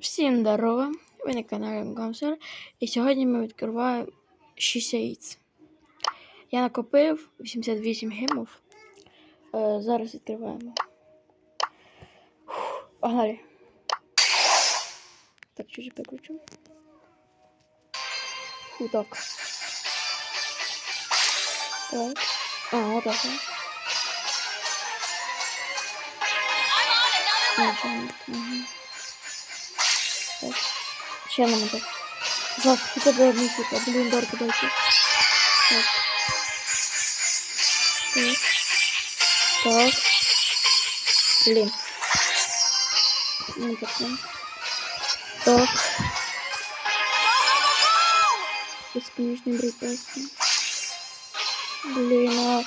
Всім здорово! Ви на каналі Гамсер. І сьогодні ми відкриваємо 6 яєць. Я накопив 88 гемів. Е, зараз відкриваємо. Погнали. Так, чуть-чуть прикручу. Фу, так. А, вот так. вот. Нічого мгм. Так. Ще нам так. Жах, хоча б одну сука. Блін, дарку дайте. Так. Так. Так. Блін. Ну, так, ну. Так. Бесконечный британский. Блин, а...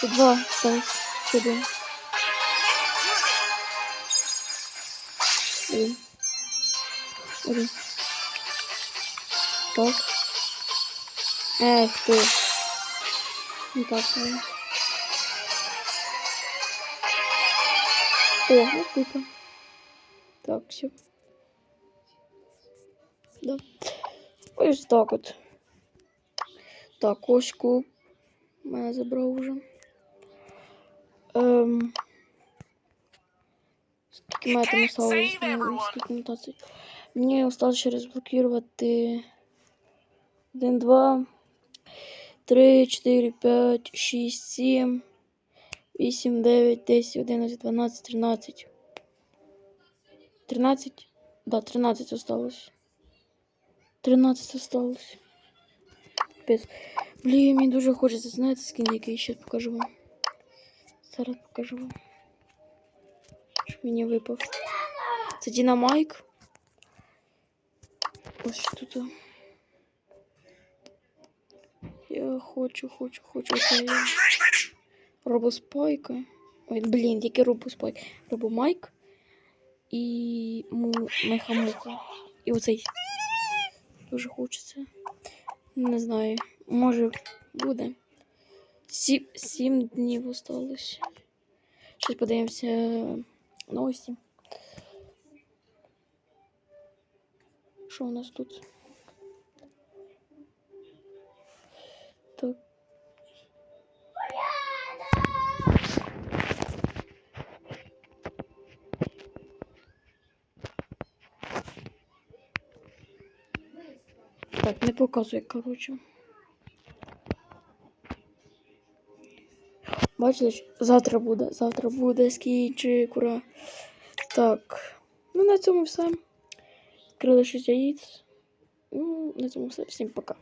Тут два осталось. Еще один. Блин. Один. Так. Эх ты. Не так, ладно. О, вот купа. Так, все. Да. Ось так от. Так, ось куб. Мене забрав уже. Ем. Скільки мене там осталось? Ну, Скільки мутацій? Мені осталось ще розблокувати 1, 2, 3, 4, 5, 6, 7, 8, 9, 10, 11, 12, 13. 13? Да, 13 осталось. 13 осталось. Капець. Блін, мені дуже хочеться, знаєте, скін, який ще покажу вам. Зараз покажу вам. Що мені випав. Це Дінамайк. Ось тут. Я хочу, хочу, хочу. Це Робоспайка. Ой, блін, який Робоспайк. Робомайк. І му... Меха-муха. І оцей. Дуже хочеться. Не знаю. Може буде. Сім, сім днів осталось. Щось подивимося новості. Що у нас тут? Так. Так, не показує, коротше. Бачите, завтра буде. Завтра буде скінчик, ура. Так. Ну, на цьому все. Відкрили 6 яєць. Ну, на цьому все. Всім пока.